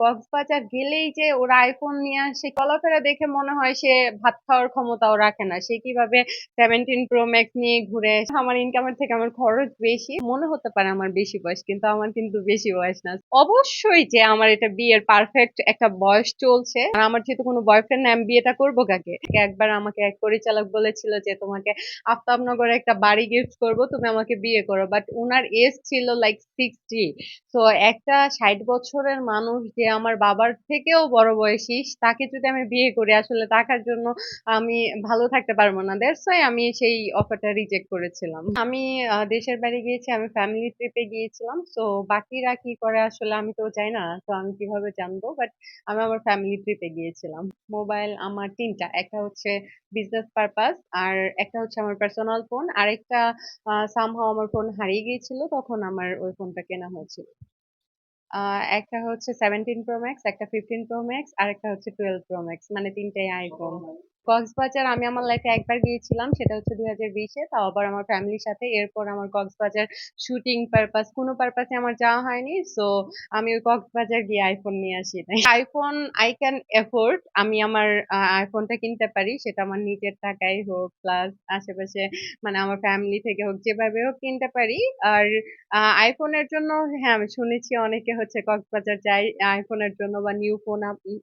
কক্সবাজার গেলেই যে ওরা আইফোন নিয়ে আসে, চলাফেরা দেখে মনে হয় সে ভাত খাওয়ার ক্ষমতাও রাখে না। সে কীভাবে সেভেন্টিন প্রো ম্যাক্স নিয়ে ঘুরে আমার ইনকামের থেকে আমার খরচ বেশি, মনে হতে পারে আমার বেশি বয়স, কিন্তু আমার কিন্তু বেশি বয়স না। অবশ্যই যে আমার এটা বিয়ের পারফেক্ট একটা বয়স চলছে। আর আমার যেহেতু কোনো বয়ফ্রেন্ড না আমি বিয়েটা করব কাকে? একবার আমাকে এক পরিচালক বলেছিল যে তোমাকে আফতাবনগরে একটা বাড়ি গিফট করব, তুমি আমাকে বিয়ে করো। বাট ওনার এজ ছিল লাইক সিক্সটি তো একটা ষাট বছরের মানুষ যে আমার বাবার থেকেও বড় বয়সী তাকে যদি আমি বিয়ে করি, আসলে টাকার জন্য আমি ভালো থাকতে পারব না। দ্যাটস ওয়াই আমি সেই অফারটা রিজেক্ট করেছিলাম। আমি দেশের বাড়ি গিয়েছি, আমি ফ্যামিলি ট্রিপে গিয়েছিলাম তো বাকিরা কি করে আসলে আমি তো যাই না, তো আমি কীভাবে জানব? বাট আমি আমার ফ্যামিলি ট্রিপে গিয়েছিলাম। মোবাইল আমার তিনটা, একটা হচ্ছে বিজনেস পারপাস আর একটা হচ্ছে আমার পার্সোনাল ফোন আর একটা সামহাও আমার ফোন হারিয়ে গিয়েছিল, তখন আমার ওই ফোনটা কেনা হয়েছিল। আহ একটা হচ্ছে সেভেন্টিন Pro Max, একটা ফিফটিন Pro Max আর একটা হচ্ছে টুয়েলভ Pro Max মানে তিনটাই আইফোন কক্সবাজার আমি আমার লাইফে একবার গিয়েছিলাম, সেটা হচ্ছে দুই হাজার বিশে। তাও আবার আমার ফ্যামিলির সাথে। এরপর আমার কক্সবাজার শুটিং পারপাস কোনো পারপাসে আমার যাওয়া হয়নি। সো আমি ওই কক্সবাজার গিয়ে আইফোন নিয়ে আসি। আইফোন আই ক্যান এফোর্ড আমি আমার আইফোনটা কিনতে পারি। সেটা আমার নিজের টাকাই হোক প্লাস আশেপাশে মানে আমার ফ্যামিলি থেকে হোক, যেভাবে হোক কিনতে পারি। আর আইফোনের জন্য হ্যাঁ আমি শুনেছি অনেকে হচ্ছে কক্সবাজার যায় আইফোনের জন্য বা নিউ ফোন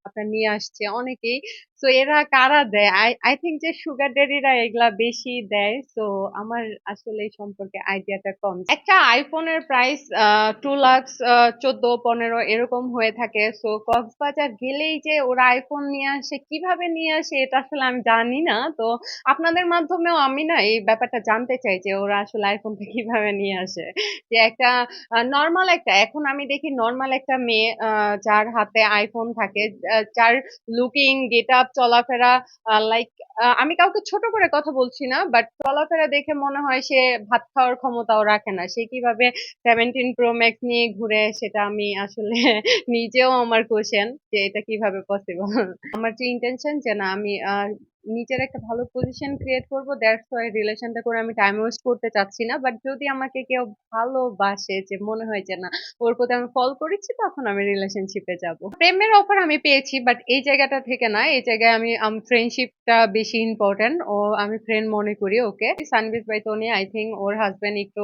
আপনার নিয়ে আসছে অনেকেই। তো এরা কারা দেয়? আই আই থিঙ্ক যে সুগার ড্যাডিরা এগুলা বেশি দেয়। তো আমার আসলে এই সম্পর্কে আইডিয়াটা কম। একটা আইফোনের প্রাইস টু লাক্স চোদ্দ, পনেরো এরকম হয়ে থাকে। সো কক্সবাজার গেলেই যে ওরা আইফোন নিয়ে আসে, কীভাবে নিয়ে আসে, এটা আসলে আমি জানি না। তো, আপনাদের মাধ্যমেও আমি না এই ব্যাপারটা জানতে চাই যে ওরা আসলে আইফোনটা কীভাবে নিয়ে আসে। যে একটা নর্মাল একটা, এখন আমি দেখি নর্মাল একটা মেয়ে যার হাতে আইফোন থাকে যার লুকিং গেট আপ চলাফেরা লাইক আমি কাউকে ছোট করে কথা বলছি না বাট চলাফেরা দেখে মনে হয় সে ভাত খাওয়ার ক্ষমতাও রাখে না। সে কীভাবে সেভেন্টিন প্রো ম্যাক্স নিয়ে ঘুরে সেটা আমি আসলে নিজেও আমার কোশ্চেন যে এটা কীভাবে পসিবল আমার যে ইন্টেনশন যে না, আমি নিজের একটা ভালো পজিশন ক্রিয়েট করব দ্যাটস ওয়াই রিলেশনটা করে আমি টাইম ওয়েস্ট করতে চাচ্ছি না। বাট যদি আমাকে কেউ ভালোবাসে যে মনে হয় যে না, ওর প্রতি আমি ফল করেছি, তখন আমি রিলেশনশিপে যাব। প্রেমের অফার আমি পেয়েছি বাট এই জায়গাটা থেকে না, এই জায়গায় আমি ফ্রেন্ডশিপটা বেশি ইম্পর্টেন্ট ও, আমি ফ্রেন্ড মনে করি ওকে। সানবিজ বাই তনি আই থিঙ্ক ওর হাজবেন্ড একটু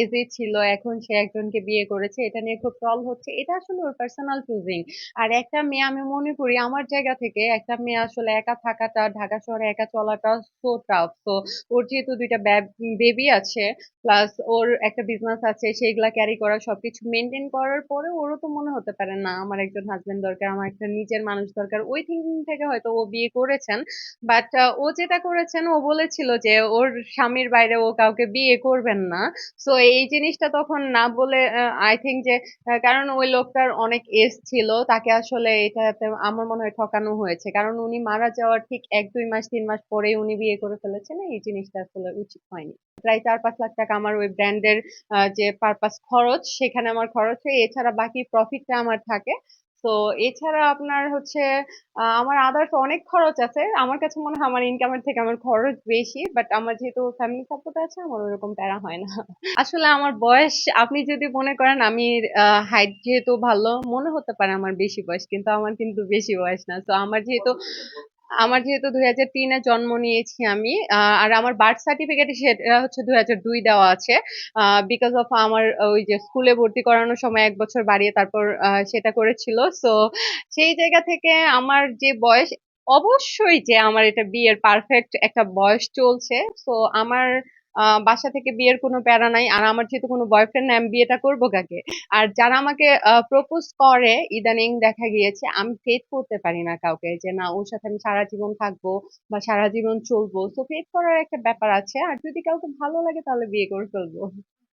এজে ছিল, এখন সে একজনকে বিয়ে করেছে, এটা নিয়ে খুব ট্রল হচ্ছে। এটা আসলে ওর পার্সোনাল চুজিং আর একটা মেয়ে আমি মনে করি, আমার জায়গা থেকে একটা মেয়ে আসলে একা থাকাটা, ঢাকা শহরে একা চলাটা সো টাফ তো ওর যেহেতু দুইটা বেবি আছে প্লাস ওর একটা বিজনেস আছে, সেইগুলা ক্যারি করা, সবকিছু মেনটেন করার পরে ওরও তো মনে হতে পারে, না, আমার একজন হাজবেন্ড দরকার, আমার একটা নিজের মানুষ দরকার। ওই থিঙ্কিং থেকে হয়তো ও বিয়ে করেছেন বাট ও যেটা করেছেন, ও বলেছিল যে ওর স্বামীর বাইরে ও কাউকে বিয়ে করবেন না। সো এই জিনিসটা তখন না বলে আই থিঙ্ক যে কারণ ওই লোকটার অনেক এজ ছিল, তাকে আসলে এটাতে আমার মনে হয় ঠকানো হয়েছে। কারণ উনি মারা যাওয়ার ঠিক এক দুই মাস, তিন মাস পরে উনি বিয়ে করে ফেলেছেন, এই জিনিসটা আসলে উচিত হয়নি। প্রায় চার পাঁচ লাখ টাকা আমার ওই ব্র্যান্ডের যে পারপাস খরচ, সেখানে আমার খরচ হয় এছাড়া বাকি প্রফিটটা আমার থাকে। তো এছাড়া আপনার হচ্ছে আমার আদার্স অনেক খরচ আছে। আমার কাছে মনে হয় আমার ইনকামের থেকে আমার খরচ বেশি বাট আমার যেহেতু ফ্যামিলি সাপোর্ট আছে, আমার ওরকম প্যারা হয় না। আসলে আমার বয়স, আপনি যদি মনে করেন আমি হাইট যেহেতু ভালো, মনে হতে পারে আমার বেশি বয়স, কিন্তু আমার কিন্তু বেশি বয়স না। তো আমার যেহেতু আমার যেহেতু দুই হাজার তিনে জন্ম নিয়েছি আমি আর আমার বার্থ সার্টিফিকেটে সেটা হচ্ছে দুই হাজার দুই দেওয়া আছে বিকজ অফ আমার ওই যে স্কুলে ভর্তি করানোর সময় এক বছর বাড়িয়ে তারপর সেটা করেছিল। সো সেই জায়গা থেকে আমার যে বয়স, অবশ্যই যে আমার এটা বিয়ের পারফেক্ট একটা বয়স চলছে। সো আমার বাসা থেকে বিয়ের কোনো প্যারা নাই। আর আমার যেহেতু কোনো বয়ফ্রেন্ড নাই, আমি বিয়েটা করব কাকে? আর যারা আমাকে প্রপোজ করে, ইদানিং দেখা গিয়েছে, আমি ফেথ করতে পারি না কাউকে যে না, ওর সাথে আমি সারা জীবন থাকব বা সারা জীবন চলবো। তো ফেথ করার একটা ব্যাপার আছে। আর যদি কাউকে ভালো লাগে, তাহলে বিয়ে করে ফেলব।